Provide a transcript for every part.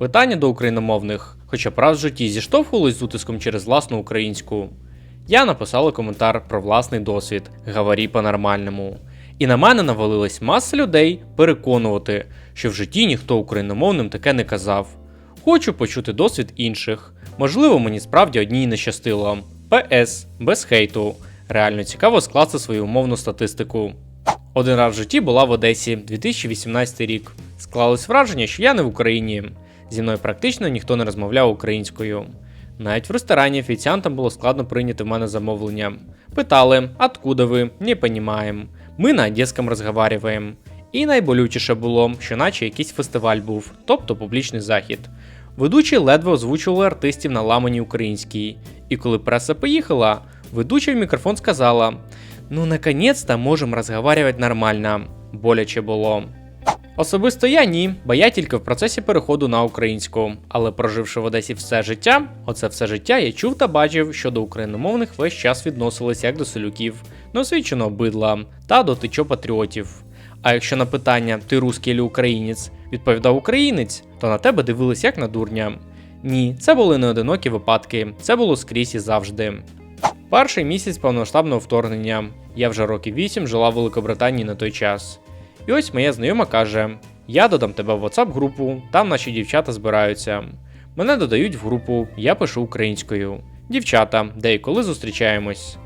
Питання до україномовних, хоча б раз в житті зіштовхувались з утиском через власну українську. Я написала коментар про власний досвід, говорі по-нормальному. І на мене навалилась маса людей переконувати, що в житті ніхто україномовним таке не казав. Хочу почути досвід інших. Можливо, мені справді одній не щастило. ПС, без хейту. Реально цікаво скласти свою умовну статистику. Один раз в житті була в Одесі 2018 рік. Склалось враження, що я не в Україні. Зі мною практично ніхто не розмовляв українською. Навіть в ресторані офіціантам було складно прийняти в мене замовлення. Питали, откуда ви, не понімаєм. Ми на одеському розговарюємо. І найболючіше було, що наче якийсь фестиваль був, тобто публічний захід. Ведучі ледве озвучували артистів на ламані українській. І коли преса поїхала, ведуча в мікрофон сказала: Ну, наконець-то можемо розговарювати нормально. Боляче було. Особисто я ні, бо я тільки в процесі переходу на українську. Але проживши в Одесі все життя, оце все життя я чув та бачив, що до україномовних весь час відносились як до селюків, неосвіченого бидла та до тичо патріотів. А якщо на питання ти русський чи українець відповідав українець, то на тебе дивились як на дурня. Ні, це були не одинокі випадки, це було скрізь і завжди. Перший місяць повномасштабного вторгнення. Я вже років 8 жила в Великобританії на той час. І ось моя знайома каже: Я додам тебе в WhatsApp групу, там наші дівчата збираються. Мене додають в групу, я пишу українською. Дівчата, де і коли зустрічаємось.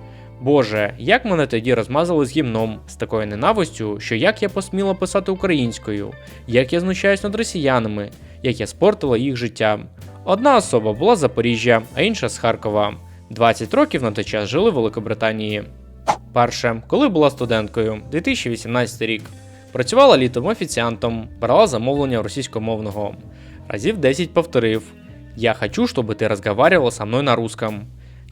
Боже, як мене тоді розмазали з гімном з такою ненавистю, що як я посміла писати українською, як я знущаюсь над росіянами, як я спортила їх життя. Одна особа була з Запоріжжя, а інша з Харкова. 20 років на той час жили в Великобританії. Перше, коли була студенткою, 2018 рік. Працювала літом офіціантом, брала замовлення російськомовного. Разів 10 повторив: Я хочу, щоб ти розговаривала со мною на русском.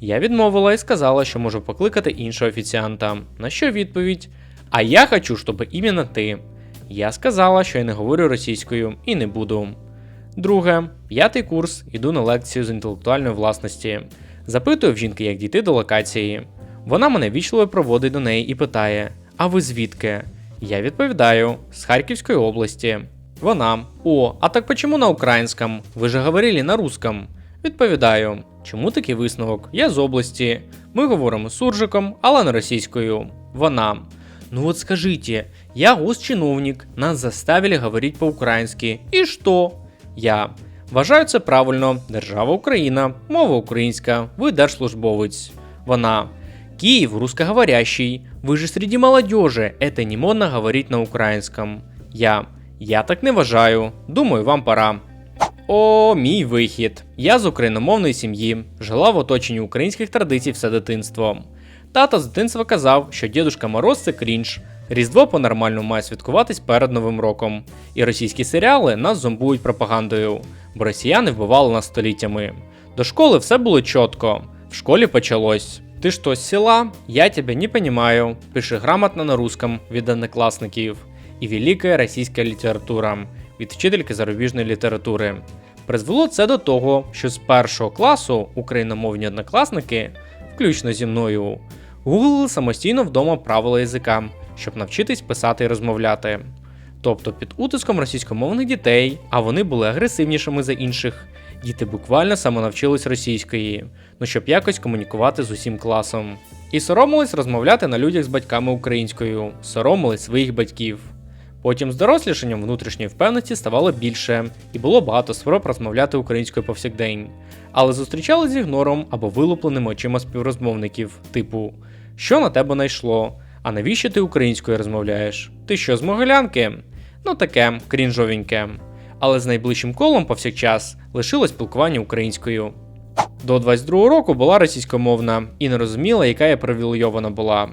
Я відмовила і сказала, що можу покликати іншого офіціанта. На що відповідь? А я хочу, щоб іменно ти. Я сказала, що я не говорю російською і не буду. Друге, п'ятий курс, іду на лекцію з інтелектуальної власності. Запитую в жінки, як дійти до локації. Вона мене вічливо проводить до неї і питає: А ви звідки? Я відповідаю: з Харківської області. Вона: О, а так почему на українському? Ви же говорили на русском. Відповідаю: Чому такий висновок? Я з області. Ми говоримо з суржиком, але не російською. Вона. Ну от скажите, я госчиновник, нас заставили говорить по-українськи. І що? Я. Вважаю це правильно. Держава Україна, мова українська, ви держслужбовець. Вона. Киев русскоговорящий. Вы же среди молодежи. Это не модно говорить на украинском. Я. Я так не вважаю. Думаю, вам пора. О, мій вихід. Я з україномовної сім'ї, жила в оточенні українських традицій все дитинство. Тато з дитинства казав, що Дідушка Мороз це крінж. Різдво по-нормальному має святкуватись перед Новим роком. І російські серіали нас зомбують пропагандою, бо росіяни вбивали нас століттями. До школи все було чітко. В школі почалось. Ти що, з села? Я тебе не понимаю. Пиши грамотно на русском від однокласників. І велика російська література від вчительки зарубіжної літератури. Призвело це до того, що з першого класу україномовні однокласники, включно зі мною, гуглили самостійно вдома правила язика, щоб навчитись писати і розмовляти. Тобто під утиском російськомовних дітей, а вони були агресивнішими за інших, діти буквально самонавчились російської, ну щоб якось комунікувати з усім класом. І соромились розмовляти на людях з батьками українською, соромились своїх батьків. Потім з дорослішанням внутрішньої впевненості ставало більше, і було багато спроб розмовляти українською повсякдень, але зустрічали з ігнором або вилупленими очима співрозмовників, типу Що на тебе найшло? А навіщо ти українською розмовляєш? Ти що з Могилянки? Ну таке, крінжовеньке. Але з найближчим колом повсякчас лишилось спілкування українською. До 22-го року була російськомовна і не розуміла, яка я привілейована була.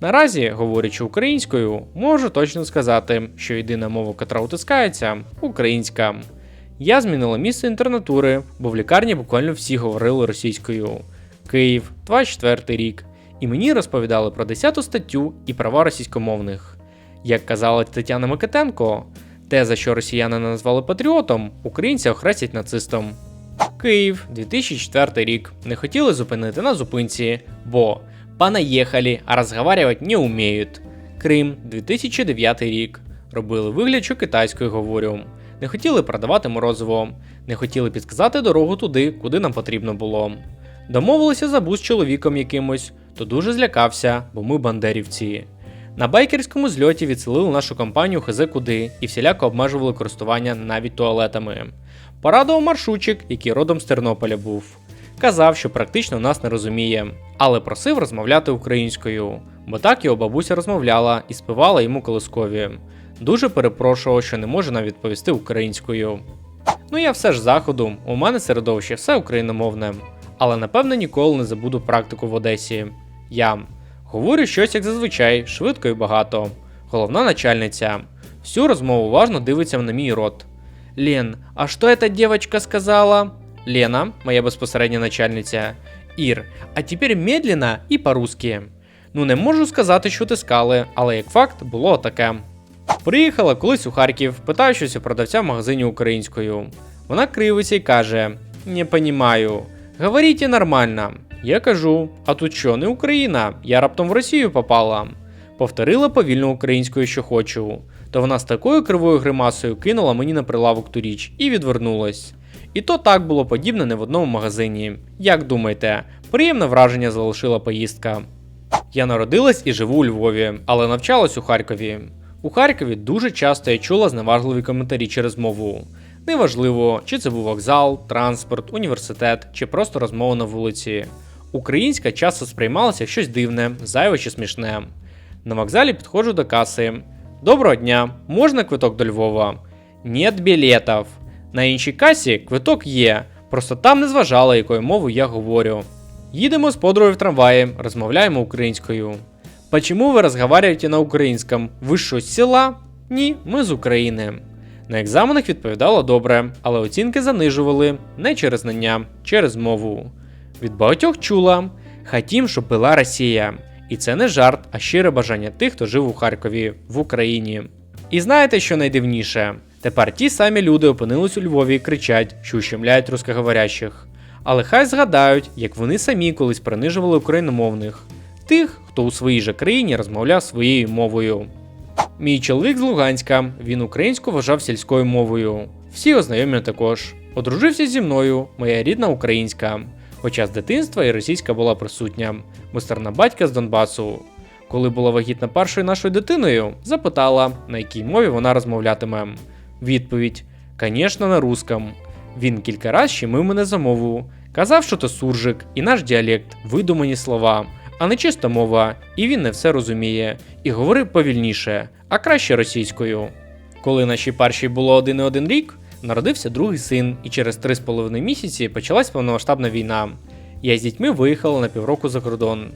Наразі, говорячи українською, можу точно сказати, що єдина мова, котра утискається українська. Я змінила місце інтернатури, бо в лікарні буквально всі говорили російською. Київ, 24 рік. І мені розповідали про 10 статтю і права російськомовних. Як казала Тетяна Микитенко, те, за що росіяни назвали патріотом, українці охрестять нацистом. Київ, 2004 рік. Не хотіли зупинити на зупинці, бо понаїхали, а розговарювати не вміють. Крим, 2009 рік. Робили вигляд, що китайською говорю. не хотіли продавати морозиво, не хотіли підказати дорогу туди, куди нам потрібно було. Домовилися за бус чоловіком якимось, то дуже злякався, бо ми бандерівці. На байкерському зльоті відселили нашу компанію хз куди і всіляко обмежували користування навіть туалетами. Порадував маршрутчик, який родом з Тернополя був. Казав, що практично нас не розуміє, але просив розмовляти українською, бо так його бабуся розмовляла і співала йому колискові. Дуже перепрошував, що не може нам відповісти українською. Ну я все ж заходу, у мене середовище все україномовне, але напевно ніколи не забуду практику в Одесі. Я говорю щось як зазвичай, швидко і багато. Головна начальниця. Всю розмову уважно дивиться на мій рот. Лен, а що эта девочка сказала? Лена, моя безпосередня начальниця. Ір, а тепер медленно і по-русски. Ну не можу сказати, що тискали, але як факт було таке. Приїхала колись у Харків, питаю щось у продавця в магазині українською. Вона кривиться і каже: Не понімаю. Говорите нормально. Я кажу: а тут що, не Україна? Я раптом в Росію попала. Повторила повільно українською, що хочу. То вона з такою кривою гримасою кинула мені на прилавок ту річ і відвернулась. І то так було подібне не в одному магазині. Як думаєте, приємне враження залишила поїздка. Я народилась і живу у Львові, але навчалась у Харкові. У Харкові дуже часто я чула зневажливі коментарі через мову. Неважливо, чи це був вокзал, транспорт, університет, чи просто розмова на вулиці. Українська часто сприймалася як щось дивне, зайве чи смішне. На вокзалі підходжу до каси. Доброго дня, можна квиток до Львова? Нет білетів. На іншій касі квиток є, просто там не зважали, якою мовою я говорю. Їдемо з подругою в трамваї, розмовляємо українською. Почему ви розговариваете на українському? Ви що, з села? Ні, ми з України. На екзаменах відповідала добре, але оцінки занижували не через знання, через мову. Від багатьох чула: хотім, щоб була Росія. І це не жарт, а щире бажання тих, хто жив у Харкові, в Україні. І знаєте, що найдивніше? Тепер ті самі люди опинились у Львові і кричать, що ущемляють рускоговорящих. Але хай згадають, як вони самі колись принижували україномовних, тих, хто у своїй же країні розмовляв своєю мовою. Мій чоловік з Луганська, він українську вважав сільською мовою. Всі ознайомі також. Одружився зі мною, моя рідна українська. Хоча з дитинства і російська була присутня, бо батька з Донбасу. Коли була вагітна першою нашою дитиною, запитала, на якій мові вона розмовлятиме. Відповідь: Конечно, на русском. Він кілька раз щемив мене за мову, казав, що то суржик і наш діалект, видумані слова, а не чиста мова, і він не все розуміє, і говорив повільніше, а краще російською. Коли нашій першій було один і один рік, народився другий син, і через три з половиною місяці почалась повномасштабна війна. Я з дітьми виїхала на півроку за кордон.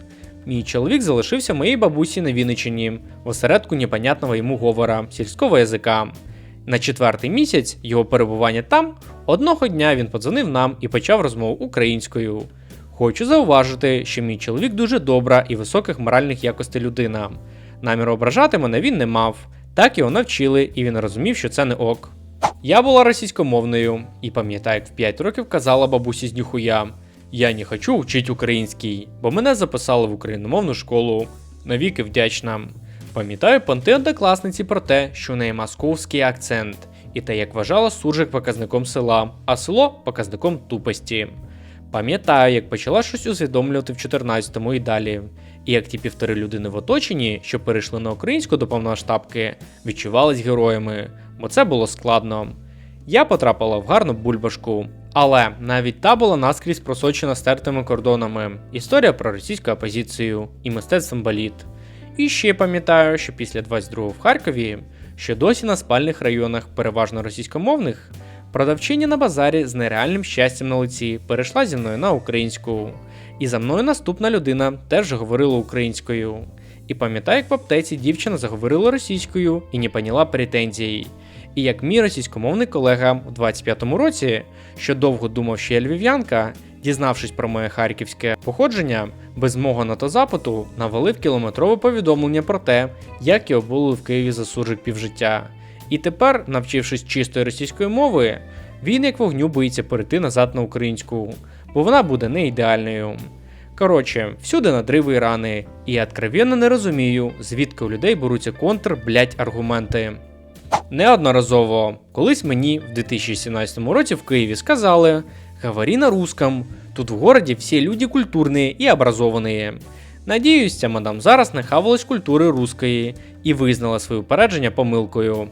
Мій чоловік залишився моїй бабусі на Вінниччині, в осередку непонятного йому говора, сільського язика. На четвертий місяць його перебування там одного дня він подзвонив нам і почав розмову українською. Хочу зауважити, що мій чоловік дуже добра і високих моральних якостей людина. Наміру ображати мене він не мав, так його навчили, і він розумів, що це не ок. Я була російськомовною і пам'ятаю, як в 5 років казала бабусі з ніхуя. Я не хочу вчити український, бо мене записали в україномовну школу. Навіки вдячна. Пам'ятаю понти однокласниці про те, що у неї московський акцент, і те, як вважала суржик показником села, а село показником тупості. Пам'ятаю, як почала щось усвідомлювати в 14-му і далі, і як ті півтори людини в оточенні, що перейшли на українську до повноштабки, відчувались героями, бо це було складно. Я потрапила в гарну бульбашку, але навіть та була наскрізь просочена стертими кордонами, історія про російську опозицію і мистецтвом баліт. І ще пам'ятаю, що після 22-го в Харкові, що досі на спальних районах, переважно російськомовних, продавчиня на базарі з нереальним щастям на лиці перейшла зі мною на українську. І за мною наступна людина теж говорила українською. І пам'ятаю, як в аптеці дівчина заговорила російською і не поняла претензій. І як мій російськомовний колега у 25-му році, що довго думав, що я львів'янка, дізнавшись про моє харківське походження, без мого на то запиту навалив кілометрове повідомлення про те, як його були в Києві за суржик півжиття. І тепер, навчившись чистої російської мови, він як вогню боїться перейти назад на українську, бо вона буде не ідеальною. Коротше, всюди надриви і рани, і я откровенно не розумію, звідки у людей беруться контр, блять, аргументи. Неодноразово, колись мені в 2017 році в Києві сказали: говори на русском, тут в городі всі люди культурні і образовані. Надіюсь, ця мадам зараз нахавалась культури руської і визнала своє упередження помилкою.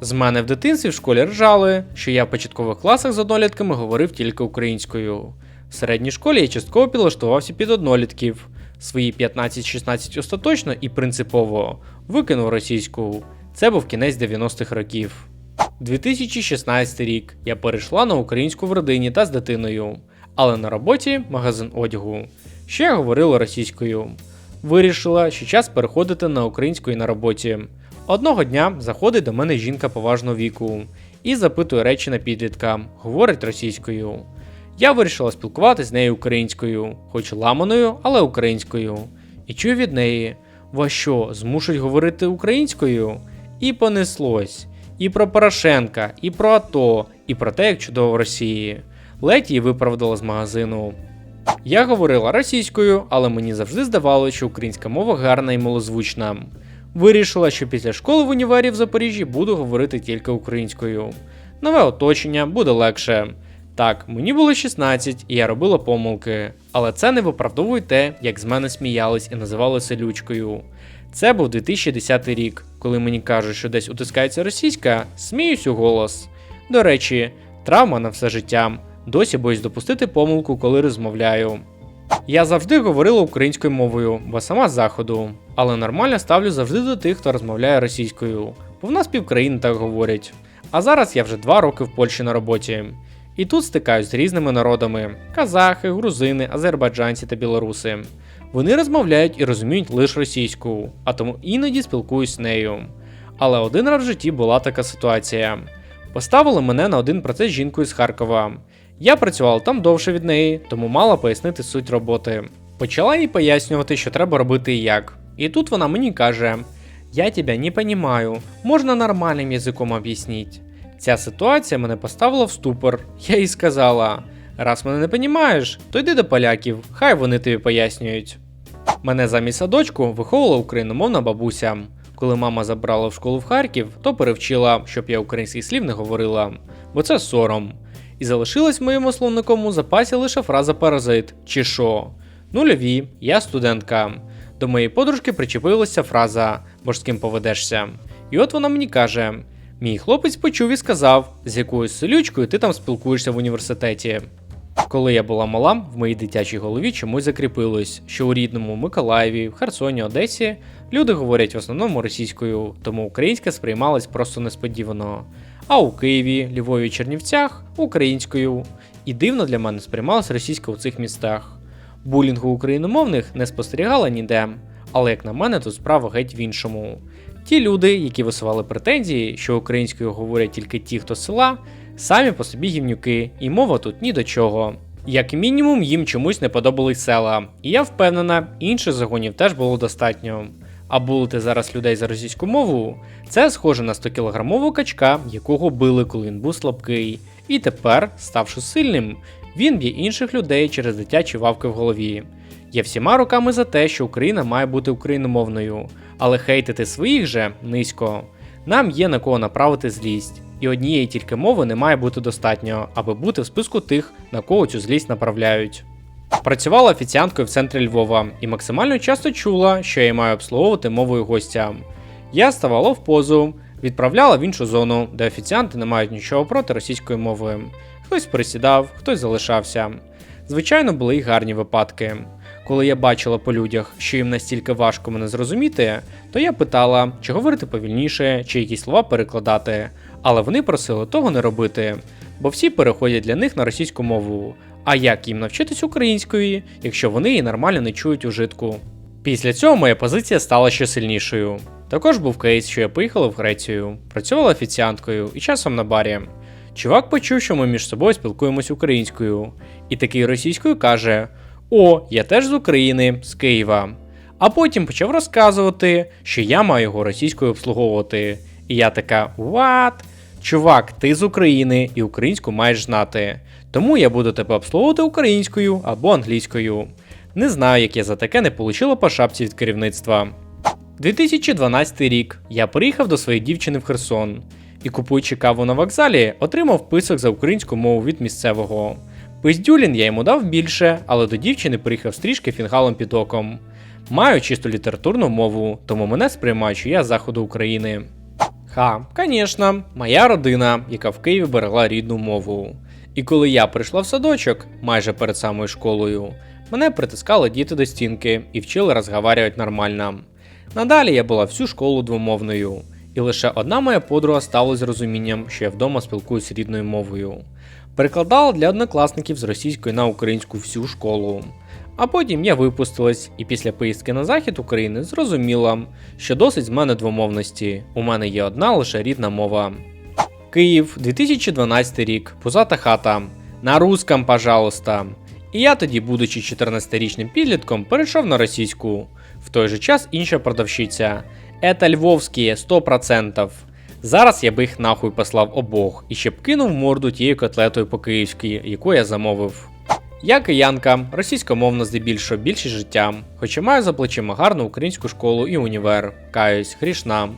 З мене в дитинстві в школі ржали, що я в початкових класах з однолітками говорив тільки українською. В середній школі я частково підлаштувався під однолітків. Свої 15-16 остаточно і принципово викинув російську. Це був кінець 90-х років. 2016 рік я перейшла на українську в родині та з дитиною, але на роботі магазин одягу. Ще я говорила російською. Вирішила, що час переходити на українську і на роботі. Одного дня заходить до мене жінка поважного віку і запитує речі на підлітка, говорить російською. Я вирішила спілкуватися з нею українською, хоч ламаною, але українською. І чую від неї: вас що, змушують говорити українською? І понеслось. І про Порошенка, і про АТО, і про те, як чудово в Росії. Ледь її виправдала з магазину. Я говорила російською, але мені завжди здавалося, що українська мова гарна і малозвучна. Вирішила, що після школи в універі в Запоріжжі буду говорити тільки українською. Нове оточення буде легше. Так, мені було 16 і я робила помилки, але це не виправдовує те, як з мене сміялись і називали селючкою. Це був 2010 рік, коли мені кажуть, що десь утискається російська, сміюсь у голос. До речі, травма на все життя. Досі боюсь допустити помилку, коли розмовляю. Я завжди говорила українською мовою, бо сама з заходу, але нормально ставлю завжди до тих, хто розмовляє російською, бо в нас півкраїни так говорять. А зараз я вже два роки в Польщі на роботі. І тут стикаюсь з різними народами: казахи, грузини, азербайджанці та білоруси. Вони розмовляють і розуміють лише російську, а тому іноді спілкуюсь з нею. Але один раз в житті була така ситуація. Поставили мене на один процес жінкою з Харкова. Я працювала там довше від неї, тому мала пояснити суть роботи. Почала їй пояснювати, що треба робити і як. І тут вона мені каже: Я тебе не понимаю, можна нормальним язиком об'ясніть. Ця ситуація мене поставила в ступор. Я їй сказала: раз мене не понімаєш, то йди до поляків, хай вони тобі пояснюють. Мене замість садочку виховувала україномовна бабуся. Коли мама забрала в школу в Харків, то перевчила, щоб я українських слів не говорила, бо це сором. І залишилась в моєму словником у запасі лише фраза паразит чи що. Нульові, я студентка. До моєї подружки причепилася фраза бо ж з ким поведешся. І от вона мені каже: мій хлопець почув і сказав, з якою селючкою ти там спілкуєшся в університеті. Коли я була мала, в моїй дитячій голові чомусь закріпилось, що у рідному Миколаєві, Херсоні, Одесі люди говорять в основному російською, тому українська сприймалась просто несподівано. А у Києві, Львові, Чернівцях українською. І дивно для мене сприймалась російська у цих містах. Булінгу україномовних не спостерігала ніде, але як на мене, тут справа геть в іншому. Ті люди, які висували претензії, що українською говорять тільки ті, хто з села, самі по собі гівнюки, і мова тут ні до чого. Як мінімум, їм чомусь не подобались села, і я впевнена, інших загонів теж було достатньо. А булити зараз людей за російську мову це схоже на 100-кілограмового качка, якого били, коли він був слабкий. І тепер, ставши сильним, він б'є інших людей через дитячі вавки в голові. Я всіма руками за те, що Україна має бути україномовною, але хейтити своїх же низько. Нам є на кого направити злість, і однієї тільки мови не має бути достатньо, аби бути в списку тих, на кого цю злість направляють. Працювала офіціанткою в центрі Львова і максимально часто чула, що я маю обслуговувати мовою гостя. Я ставала в позу, відправляла в іншу зону, де офіціанти не мають нічого проти російської мови. Хтось присідав, хтось залишався. Звичайно, були й гарні випадки. Коли я бачила по людях, що їм настільки важко мене зрозуміти, то я питала, чи говорити повільніше, чи якісь слова перекладати, але вони просили того не робити, бо всі переходять для них на російську мову. А як їм навчитись української, якщо вони її нормально не чують у житку? Після цього моя позиція стала ще сильнішою. Також був кейс, що я поїхала в Грецію, працювала офіціанткою і часом на барі. Чувак почув, що ми між собою спілкуємось українською, і такий російською каже: О, я теж з України, з Києва. А потім почав розказувати, що я маю його російською обслуговувати. І я така: What? Чувак, ти з України і українську маєш знати. Тому я буду тебе обслуговувати українською або англійською. Не знаю, як я за таке не получила по шапці від керівництва. 2012 рік я приїхав до своєї дівчини в Херсон і, купуючи каву на вокзалі, отримав список за українську мову від місцевого. Пиздюлін я йому дав більше, але до дівчини приїхав стрічки фінгалом під оком. Маю чисто літературну мову, тому мене сприймають, що я з заходу України. Ха, звісно, моя родина, яка в Києві берегла рідну мову. І коли я прийшла в садочок, майже перед самою школою, мене притискали діти до стінки і вчили розговарювати нормально. Надалі я була всю школу двомовною, і лише одна моя подруга ставилась з розумінням, що я вдома спілкуюсь рідною мовою. Перекладала для однокласників з російської на українську всю школу. А потім я випустилась і після поїздки на захід України зрозуміла, що досить з мене двомовності. У мене є одна лише рідна мова. Київ, 2012 рік, пузата хата. На русском, пожалуйста. І я тоді, будучи 14-річним підлітком, перейшов на російську. В той же час інша продавщиця. Это львовські 100%. Зараз я би їх нахуй послав обох і ще б кинув морду тією котлетою по-київськи, яку я замовив. Я киянка, російськомовна здебільшого більшість життя, хоча маю за плечима гарну українську школу і універ, каюсь, грішна.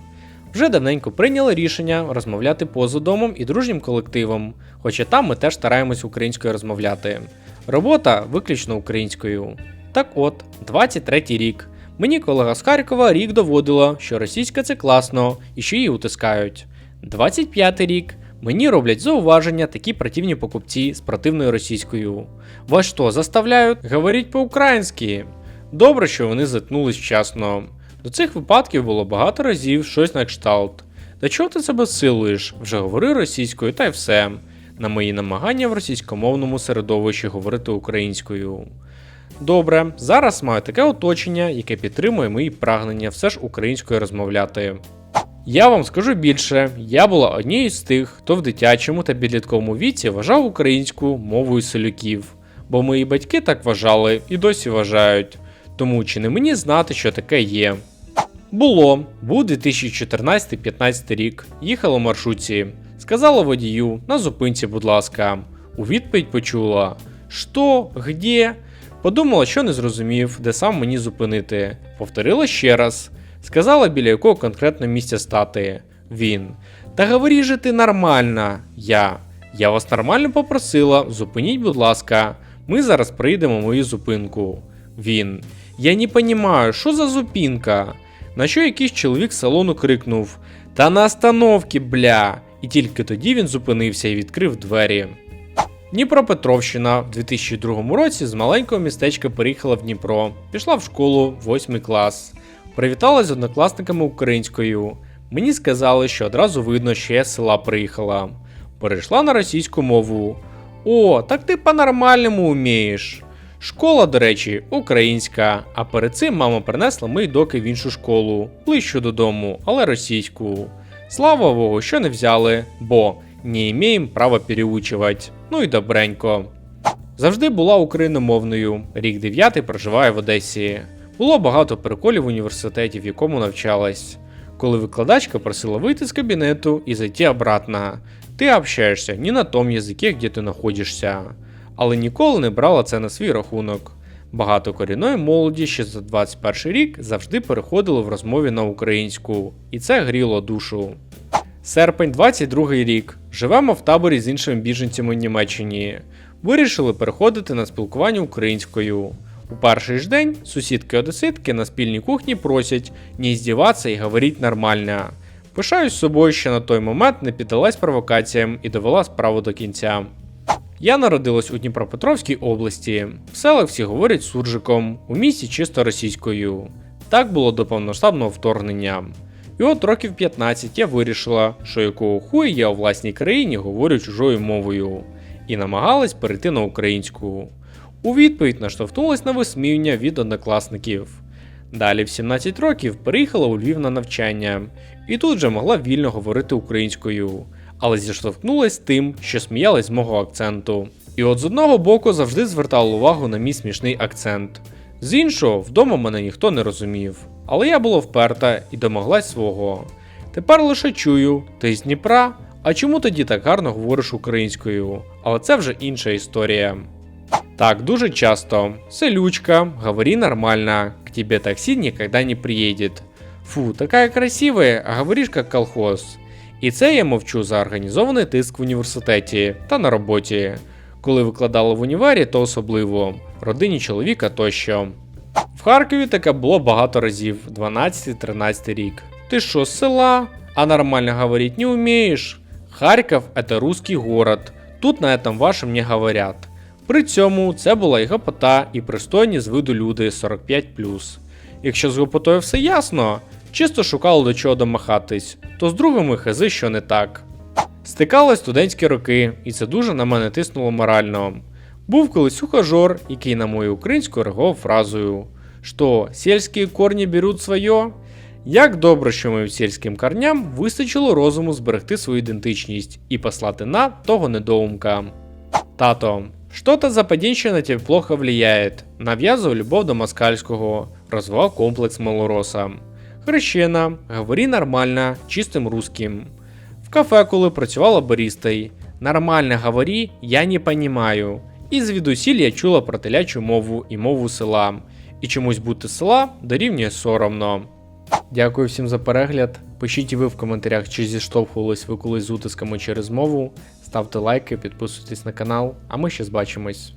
Вже давненько прийняли рішення розмовляти поза домом і дружнім колективом, хоча там ми теж стараємось українською розмовляти. Робота виключно українською. Так от, 23 рік. Мені колега з Харкова рік доводила, що російська це класно і що її утискають. 25 рік. Мені роблять зауваження такі противні покупці з противною російською. Вас що, заставляють говорити по-українськи? Добре, що вони заткнулись вчасно. До цих випадків було багато разів щось на кшталт. Та чого ти себе силуєш? Вже говори російською та й все. На мої намагання в російськомовному середовищі говорити українською. Добре, зараз маю таке оточення, яке підтримує мої прагнення все ж українською розмовляти. Я вам скажу більше, я була однією з тих, хто в дитячому та підлітковому віці вважав українську мовою селюків, бо мої батьки так вважали і досі вважають. Тому чи не мені знати, що таке є. Було, був 2014-15 рік, їхала в маршрутці, сказала водію, на зупинці, будь ласка. У відповідь почула: Що, где? Подумала, що не зрозумів, де сам мені зупинити. Повторила ще раз. Сказала, біля якого конкретно місця стати. Він. Та говори же ти нормально. Я. Я вас нормально попросила, зупиніть, будь ласка. Ми зараз прийдемо мою зупинку. Він. Я не понімаю, що за зупинка? На що якийсь чоловік салону крикнув: Та на остановці, бля! І тільки тоді він зупинився і відкрив двері. Дніпропетровщина в 2002 році з маленького містечка переїхала в Дніпро, пішла в школу, 8 клас. Привіталась з однокласниками українською. Мені сказали, що одразу видно, що я з села приїхала. Перейшла на російську мову. О, так ти по-нормальному вмієш. Школа, до речі, українська, а перед цим мама принесла мої доки в іншу школу, ближче додому, але російську. Слава Богу, що не взяли, бо не маємо права переучувати. Ну і добренько. Завжди була україномовною. Рік 9 проживає в Одесі. Було багато приколів в університеті, в якому навчалась. Коли викладачка просила вийти з кабінету і зайти обратно, ти общаєшся не на тому язикі, де ти знаходишся. Але ніколи не брала це на свій рахунок. Багато корінної молоді ще за 21 рік завжди переходили в розмові на українську, і це гріло душу. Серпень 22 рік. Живемо в таборі з іншими біженцями в Німеччині. Вирішили переходити на спілкування українською. У перший ж день сусідки-одеситки на спільній кухні просять не здіватися і говорити нормально. Пишаюсь собою, що на той момент не піддалась провокаціям і довела справу до кінця. Я народилась у Дніпропетровській області. В селах всі говорять суржиком, у місті чисто російською. Так було до повноштабного вторгнення. І от років 15 я вирішила, що якого хуя я у власній країні говорю чужою мовою, і намагалась перейти на українську. У відповідь наштовхнулась на висміювання від однокласників. Далі в 17 років переїхала у Львів на навчання, і тут же могла вільно говорити українською, але зіштовхнулась тим, що сміялась з мого акценту. І от з одного боку завжди звертала увагу на мій смішний акцент. З іншого, вдома мене ніхто не розумів, але я була вперта і домоглась свого. Тепер лише чую, ти з Дніпра, а чому тоді так гарно говориш українською? Але це вже інша історія. Так, дуже часто. Селючка, говори нормально, к тебе такси никогда не приедет. Фу, такая красивая, а говориш як колхоз. І це я мовчу за організований тиск в університеті та на роботі. Коли викладала в універі, то особливо родині чоловіка тощо. В Харкові таке було багато разів, 12-13 рік. Ти що, з села? А нормально говорить не умеешь? Харків это русский город. Тут на этом вашем не говорят. При цьому це була і гопота, і пристойні з виду люди 45. Якщо з гопотою все ясно, чисто шукали до чого домахатись, то з другими хази що не так. Стикали студентські роки, і це дуже на мене тиснуло морально. Був колись ухажор, який на мою українську реагував фразою: що сільські корні беруть своє. Як добре, що моїм сільським корням вистачило розуму зберегти свою ідентичність і послати на того недоумка. Тато, что-то западенщина на тебе плохо влияет. Нав'язував любов до москальського, розвивав комплекс малороса. Хрещена, говори нормально, чистим русским. В кафе, коли працювала барістою. Нормально говори, я не понімаю. І звідусіль я чула про телячу мову і мову села. І чомусь бути села дорівнює соромно. Дякую всім за перегляд. Пишіть і ви в коментарях, чи зіштовхувались ви колись з утисками через мову. Ставте лайки, підписуйтесь на канал, а ми ще збачимось.